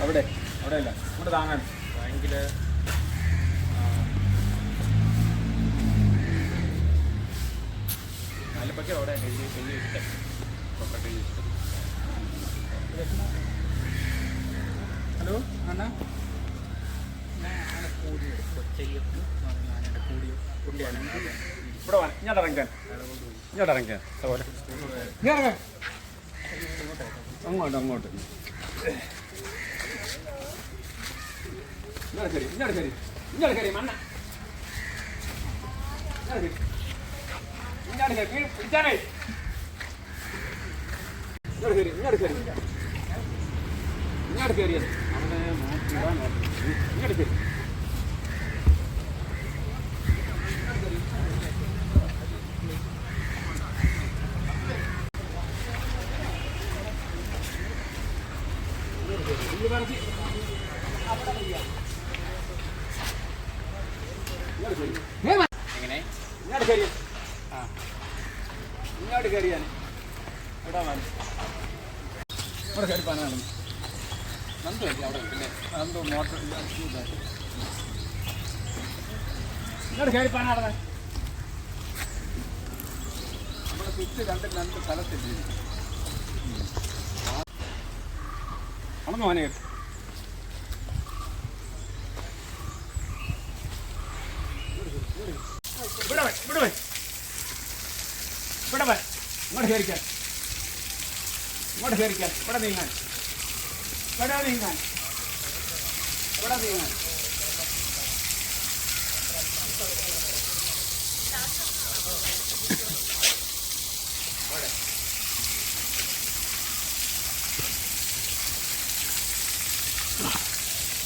അവിടെ അവിടെ ഇല്ല ഇവിടെ താങ്ങാൻ ബാങ്കിൽ അല്ലപ്പൊക്കെ അവിടെ എഴുതി എഴുതി എഴുതി ഹലോ അണ്ണാ? ഇവിടെ വാ ഇങ്ങോട്ട് സഹോദരൻ അങ്ങോട്ട് അങ്ങോട്ട്. ഇങ്ങോട്ട് കയറി ഇങ്ങോട്ട് കയറി ഇങ്ങോട്ട് കയറി മണ്ണ. ഇങ്ങോട്ട് കയറി ഇങ്ങോട്ട് കയറി വീട് പിടിച്ചാനേ ഇങ്ങോട്ട് കയറി ഇങ്ങോട്ട് കയറി ഇങ്ങോട്ട് കയറിയത് അവിടെ നോക്കിയിടാൻ നോക്കി ഇങ്ങോട്ട് കയറി എങ്ങനെ ഇങ്ങോട്ട് കയറി ആ ഇങ്ങോട്ട് കയറിയാൻ ഇവിടെ വാ ഇവിടെ കയറി അവിടെ പിന്നെ നന്ദു മോട്ടർ ഇങ്ങോട്ട് കയറി പാനാടേ നമ്മുടെ സ്വിച്ച് രണ്ട് രണ്ട് സ്ഥലത്തില്ല അണന്ന് മോനെ ഇവിടെ വേ ഇവിടെ വേ ഇവിടെ വേ ഇങ്ങോട്ട് കയറിക്കാൻ ഇങ്ങോട്ട് കയറിക്കാൻ ഇവിടെ നീങ്ങാൻ ഇവിടെ നീങ്ങാൻ ഇവിടെ നീങ്ങാൻ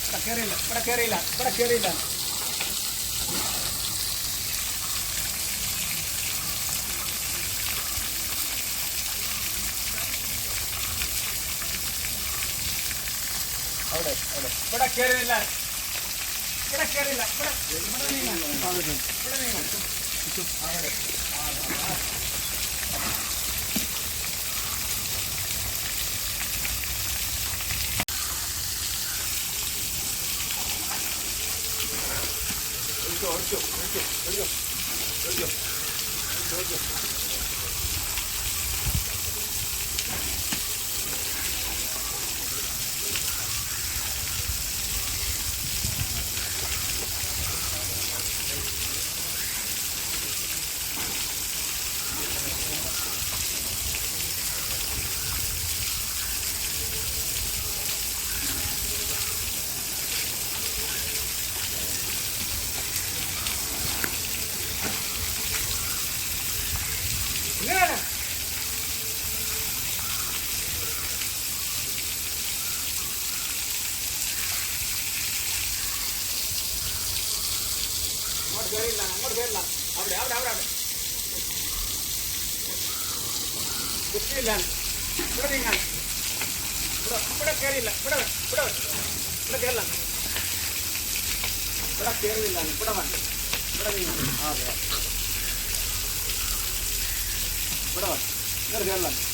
ഇവിടെ കയറിയില്ല ഇവിടെ കയറിയില്ല ഇവിടെ കയറിയില്ല അവിടെ ഇവിടെ കയറിയില്ല ഇവിടെ കയറിയില്ല ഇവിടെ ഇവിടെ നീങ്ങാൻ ഇവിടെ നീങ്ങാൻ അവിടെ ഇവിടെ ഇവിടെ കയറിയില്ല ഇവിടെ വേ, ഇവിടെ വേ. ഇവിടെ കയറില്ല ഇവിടെ കയറിയില്ല ഇവിടെ വേണ്ട ഇവിടെ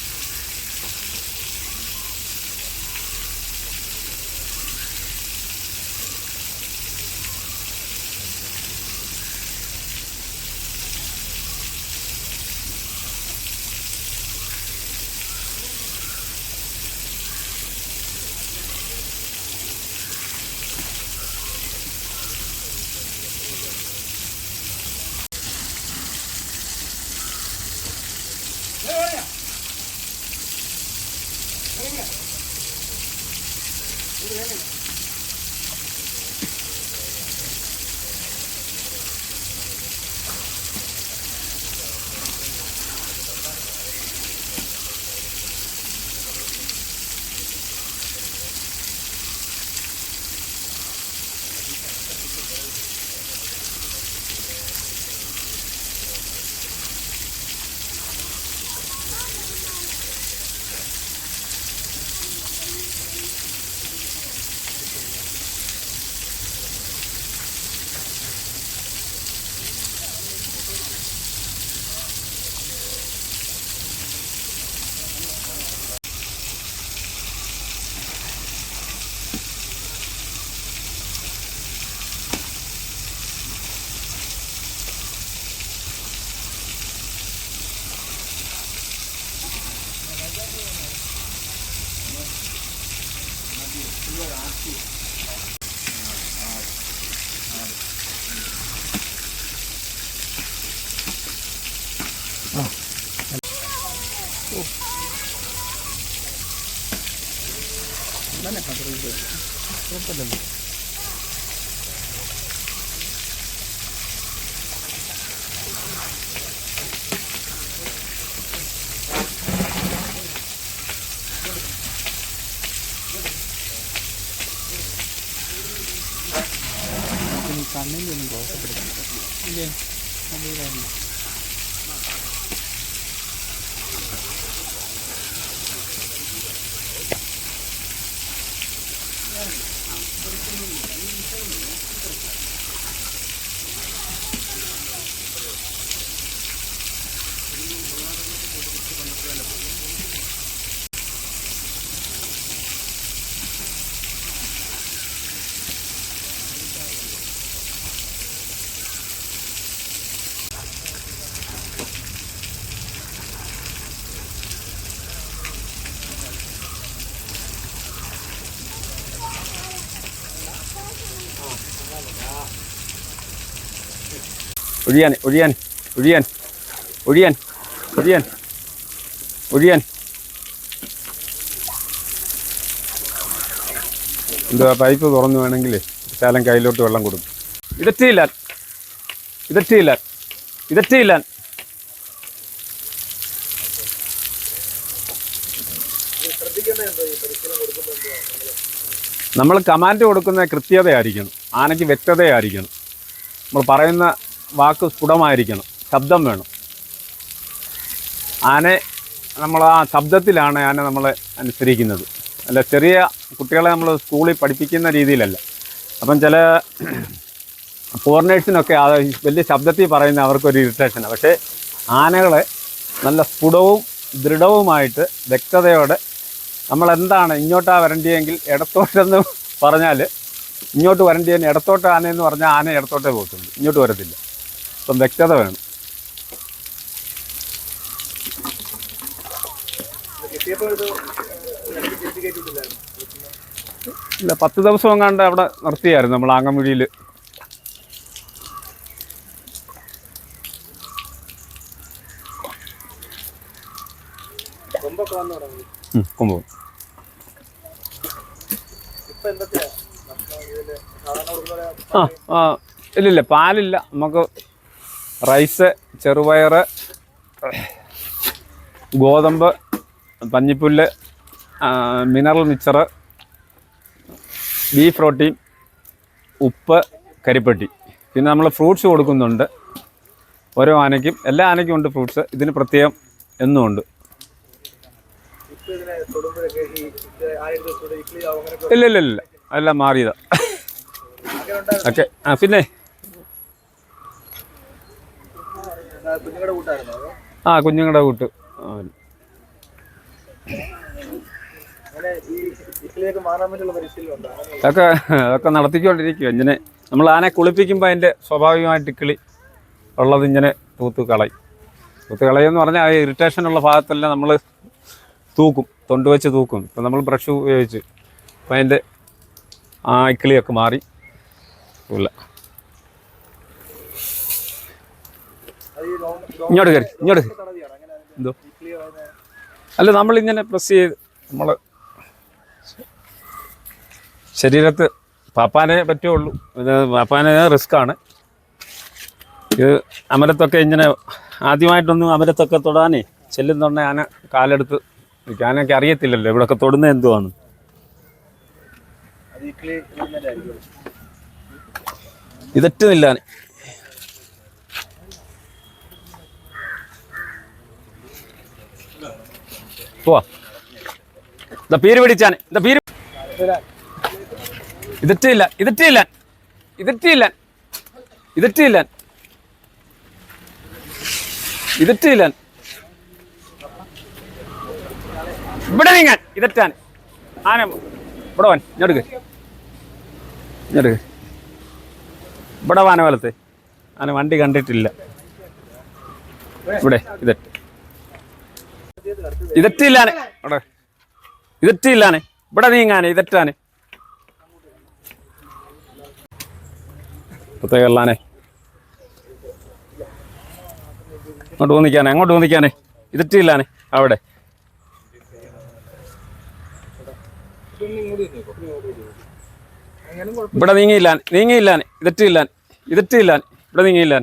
നീങ്ങാൻ ആ അതെ ഇവിടെ വാ ഇങ്ങോട്ട് കയറില്ല പിന്നെ കണ്ണിന്റെ ഒന്നും ദോഷപ്പെടുത്തില്ല ഇല്ലേ മൊബൈലായിരുന്നു ഒഴിയാൻ ഒഴിയാൻ ഒഴിയാൻ ഒഴിയാൻ ഒഴിയാൻ ഒഴിയാൻ എന്താ പൈപ്പ് തുറന്നു വേണമെങ്കിൽ ശാലം കയ്യിലോട്ട് വെള്ളം കൊടുക്കും. ഇതറ്റിയില്ല ഇതറ്റിയില്ല ഇതറ്റിയില്ല നമ്മൾ കമാൻഡ് കൊടുക്കുന്ന കൃത്യതയായിരിക്കണം. ആനയ്ക്ക് വ്യക്തതയായിരിക്കണം. നമ്മൾ പറയുന്ന വാക്ക് സ്ഫുടമായിരിക്കണം. ശബ്ദം വേണം. ആനെ നമ്മൾ ആ ശബ്ദത്തിലാണ് ആന നമ്മളെ അനുസരിക്കുന്നത്. അല്ല ചെറിയ കുട്ടികളെ നമ്മൾ സ്കൂളിൽ പഠിപ്പിക്കുന്ന രീതിയിലല്ല. അപ്പം ചില ഫോറിനേഴ്സിനൊക്കെ അത് വലിയ ശബ്ദത്തിൽ പറയുന്ന അവർക്കൊരു ഇറിറ്റേഷനാണ് പക്ഷേ ആനകളെ നല്ല സ്ഫുടവും ദൃഢവുമായിട്ട് വ്യക്തതയോടെ നമ്മൾ എന്താണ് വരണ്ടിയെങ്കിൽ ഇടത്തോട്ടെന്ന് പറഞ്ഞാൽ ഇങ്ങോട്ട് വരണ്ടിയെന്ന് ഇടത്തോട്ട് ആനയെന്ന് പറഞ്ഞാൽ ആന ഇടത്തോട്ടേ പോകത്തുള്ളൂ. ഇങ്ങോട്ട് വരത്തില്ല. അപ്പം വ്യക്തത വേണം ഇല്ല പത്ത് ദിവസം എങ്ങാണ്ട് അവിടെ നിർത്തിയായിരുന്നു നമ്മൾ ആങ്ങമുഴിയിൽ. കൊമ്പും. ആ ആ ഇല്ലില്ല പാലില്ല. നമുക്ക് റൈസ് ചെറുപയർ ഗോതമ്പ് പഞ്ഞിപ്പുല്ല് മിനറൽ മിക്സർ ബീഫ് റോട്ടി ഉപ്പ് കരിപ്പെട്ടി. പിന്നെ നമ്മൾ ഫ്രൂട്ട്സ് കൊടുക്കുന്നുണ്ട്. ഓരോ ആനയ്ക്കും എല്ലാ ആനയ്ക്കും ഉണ്ട് ഫ്രൂട്ട്സ്. ഇതിന് പ്രത്യേകം എന്നും ഉണ്ട് ഇപ്പൊ ഇതിനെ തൊടുമ്പോഴൊക്കെ ഈ ഇത് ആയിരം ദിവസത്തോടെ ഇഡ്ലി ആവും അങ്ങനെയൊക്കെ ഇല്ല ഇല്ല ഇല്ല. എല്ലാം മാറിയതാ. അങ്ങനെ ഓക്കെ. ആ പിന്നെ കുഞ്ഞുങ്ങളുടെ കൂട്ടായിരുന്നു അതോ ആ കുഞ്ഞുങ്ങളുടെ കൂട്ട്. അതൊക്കെ അതൊക്കെ നടത്തിക്കൊണ്ടിരിക്കുക ഇങ്ങനെ നമ്മൾ ആനെ കുളിപ്പിക്കുമ്പോൾ അതിന്റെ സ്വാഭാവികമായിട്ട് കിളി ഉള്ളത് ഇങ്ങനെ തൂത്ത് കളയും. തൂത്ത് കളയെന്ന് പറഞ്ഞാൽ ആ ഇറിറ്റേഷൻ ഉള്ള ഭാഗത്തെല്ലാം നമ്മൾ തൂക്കും തൊണ്ട് വെച്ച് തൂക്കും. ഇപ്പം നമ്മൾ ബ്രഷ് ഉപയോഗിച്ച് അപ്പം അതിന്റെ ആ കിളിയൊക്കെ മാറി. ഇല്ല ഇങ്ങോട്ട് കയറി ഇങ്ങോട്ട് എന്തോ? അല്ല നമ്മളിങ്ങനെ പ്രസ് ചെയ്ത് നമ്മൾ ശരീരത്ത് പാപ്പാനെ പറ്റുള്ളൂ ഇത് പാപ്പാനെ റിസ്ക്കാണ് ഇത് അമരത്തൊക്കെ ഇങ്ങനെ ആദ്യമായിട്ടൊന്നും അമരത്തൊക്കെ തൊടാനേ ചെല്ലുന്നുണ്ടെ ആന കാലെടുത്ത്. ആനയ്ക്ക് അറിയത്തില്ലല്ലോ ഇവിടെയൊക്കെ തൊടുന്നത് എന്തുവാണ് ഇതറ്റുന്നില്ല പോവാ. ഇതാ പീര് പിടിച്ചാൻ. ഇതാ പീര് ഇതിട്ടില്ല ഇതിട്ടില്ല ഇതിട്ടില്ല ഇതിട്ടില്ല ഇതിട്ടില്ല. ഇവിടെ നീങ്ങാൻ ഇതറ്റാൻ ആന ഇവിടെ വൻ ഇങ്ങോട്ട് ഇങ്ങോട്ട് ഇവിടെ വാന വലത്ത്. ആന വണ്ടി കണ്ടിട്ടില്ല. ഇവിടെ ഇതട്ട് ഇതറ്റില്ലാനെ ഇതറ്റില്ലാനെ ഇവിടെ നീങ്ങാനെ ഇതറ്റാനെ. പ്രത്യേകല്ലാനെ അങ്ങോട്ട് വന്നിക്കാനെ അങ്ങോട്ട് വന്നിക്കാനെ. ഇതറ്റില്ലാനെ അവിടെ. ഇവിടെ നീങ്ങിയില്ലാൻ നീങ്ങിയില്ലാൻ ഇതിട്ടില്ലാൻ ഇതിട്ടില്ലാൻ ഇവിടെ നീങ്ങിയില്ലാൻ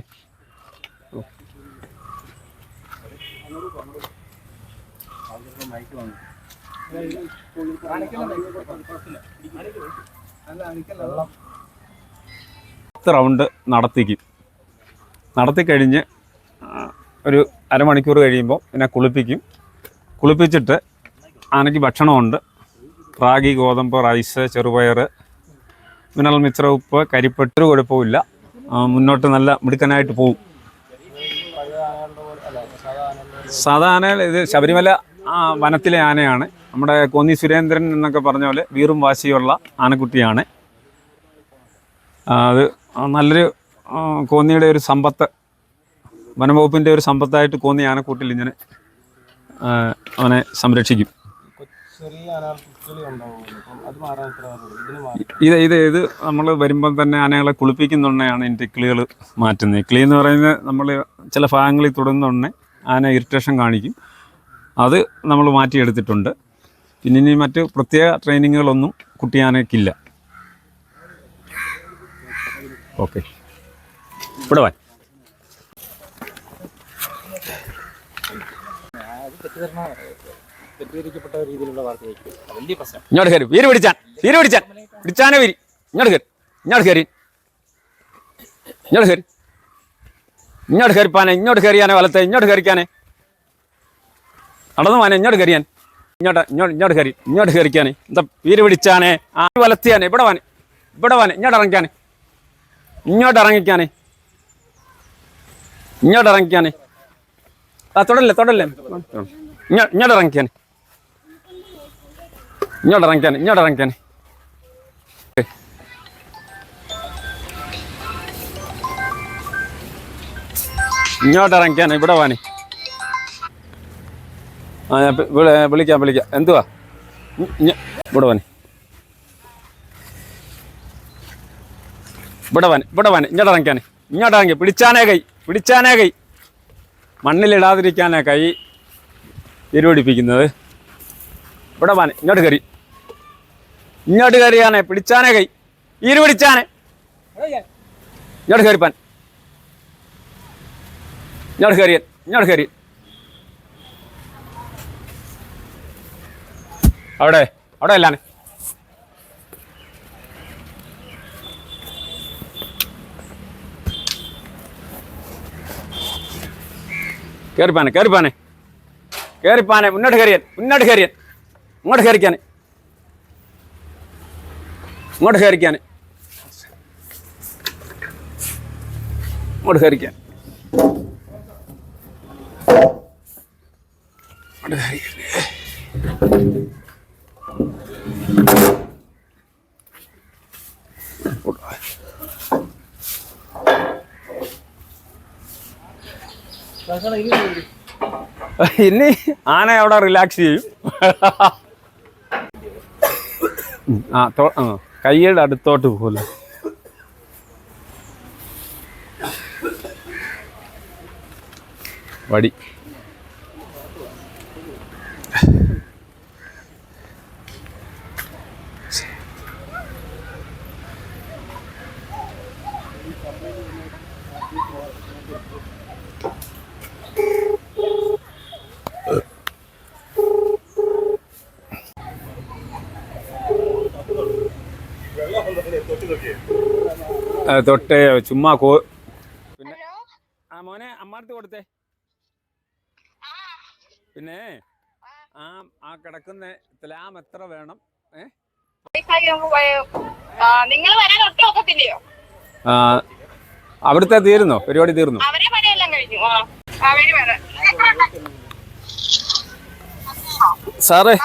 റൗണ്ട് നടത്തിക്കും. നടത്തി കഴിഞ്ഞ് ആ, ഒരു അരമണിക്കൂർ കഴിയുമ്പോൾ പിന്നെ കുളിപ്പിക്കും. കുളിപ്പിച്ചിട്ട് ആനയ്ക്ക് ഭക്ഷണമുണ്ട്. റാഗി ഗോതമ്പ് റൈസ് ചെറുപയർ മിനറൽ മിശ്ര ഉപ്പ് കരിപ്പെട്ട് കുഴപ്പമില്ല മുന്നോട്ട് നല്ല മിടുക്കനായിട്ട് പോവും. സാധാരണ ഇത് ശബരിമല വനത്തിലെ ആനയാണ്. നമ്മുടെ കോന്നി സുരേന്ദ്രൻ എന്നൊക്കെ പറഞ്ഞ പോലെ വീറും വാശിയുള്ള ആനക്കുട്ടിയാണ് അത് നല്ലൊരു കോന്നിയുടെ ഒരു സമ്പത്ത് വനംവകുപ്പിന്റെ ഒരു സമ്പത്തായിട്ട് കോന്നി ആനക്കൂട്ടിൽ ഇങ്ങനെ അവനെ സംരക്ഷിക്കും. ഇത് ഇത് ഇത് നമ്മൾ വരുമ്പം തന്നെ ആനകളെ കുളിപ്പിക്കുന്നുണ്ടെയാണ് ഇതിന്റെ കിളികൾ മാറ്റുന്നത്. കിളി എന്ന് പറയുന്നത് നമ്മൾ ചില ഭാഗങ്ങളിൽ തുടങ്ങുന്നുണ്ടെ ആന ഇറിറ്റേഷൻ കാണിക്കും. അത് നമ്മൾ മാറ്റിയെടുത്തിട്ടുണ്ട്. പിന്നെ ഇനി മറ്റ് പ്രത്യേക ട്രെയിനിങ്ങുകളൊന്നും കുട്ടിയാനക്കില്ല. ഓക്കെ. ഇവിടെ വാ. ഇങ്ങോട്ട് കയറി. വീര് പിടിച്ചാൻ. വീര് പിടിച്ചാൻ. പിടിച്ചാനെ വീര്. ഇങ്ങോട്ട് കയറി. ഇങ്ങോട്ട് കയറി. ഇങ്ങോട്ട് കയറി. ഇങ്ങോട്ട് കയറിപ്പാനെ. ഇങ്ങോട്ട് കയറിയാനെ വലത്തെ. ഇങ്ങോട്ട് കയറിക്കാനെ. നടന്നു പോനെ ഇങ്ങോട്ട് കയറിയാൻ. ഇങ്ങോട്ട് ഇങ്ങോട്ട് ഇങ്ങോട്ട് കയറി ഇങ്ങോട്ട് കയറിക്കാന്. എന്താ വീര് പിടിച്ചാനെ? ആ വലത്തിയാനെ ഇവിടെ വാനെ ഇവിടെ വാനെ ഇങ്ങോട്ട് ഇറങ്ങിക്കാനെ. ഇങ്ങോട്ട് ഇറങ്ങിക്കാനെ. ഇങ്ങോട്ട് ഇറങ്ങിക്കാനെ. ആ തൊടല്ലേ തൊടല്ലേ. ഇങ്ങോട്ട് ഇറങ്ങിക്കാനെ. ഇങ്ങോട്ട് ഇങ്ങോട്ട് ഇങ്ങോട്ട് ഇവിടെ ആ ഞാൻ വിളിക്കാം വിളിക്കാം. എന്തുവാ? ഇവിടെ വന്നെ. ഇവിടെ വന്നെ ഇവിടെ വന്നെ. ഇങ്ങോട്ട് ഇറങ്ങിക്കാൻ ഇങ്ങോട്ട് ഇറങ്ങി. പിടിച്ചാനേ കൈ പിടിച്ചാനേ കൈ. മണ്ണിലിടാതിരിക്കാനേ കൈ എരുപിടിപ്പിക്കുന്നത് ഇവിടെ വാനെ ഇങ്ങോട്ട് കയറി. ഇങ്ങോട്ട് കയറിയാനെ പിടിച്ചാനേ കൈ. ഈര് പിടിച്ചാനെ ഇങ്ങോട്ട് കയറിപ്പാൻ. ഇങ്ങോട്ട് കയറിയൻ. ഇങ്ങോട്ട് കയറി അവിടെ അവിടെ അല്ലാനെ. കയറിപ്പാനെ കയറിപ്പാനെ കയറിപ്പാനെ മുന്നോട്ട് കയറിയാൻ മുന്നോട്ട് കയറിയാൻ ഇങ്ങോട്ട് കയറിക്കാൻ ഇങ്ങോട്ട് കയറിക്കാൻ ഇങ്ങോട്ട് കയറിക്കാൻ ഇങ്ങോട്ട് കയറിക്കാൻ. ഇനി ആന അവിടെ റിലാക്സ് ചെയ്യും. ആ ആ കൈയുടെ അടുത്തോട്ട് പോലെ വടി. തൊട്ട് ചുമ്മാ കോ പിന്നെ ആ മോനെ അമ്മാർത്ത് കൊടുത്തേ. പിന്നെ ആ. ആ കിടക്കുന്ന ലാം എത്ര വേണം? അവിടുത്തെ തീർന്നോ? പരിപാടി തീർന്നു? സാറേ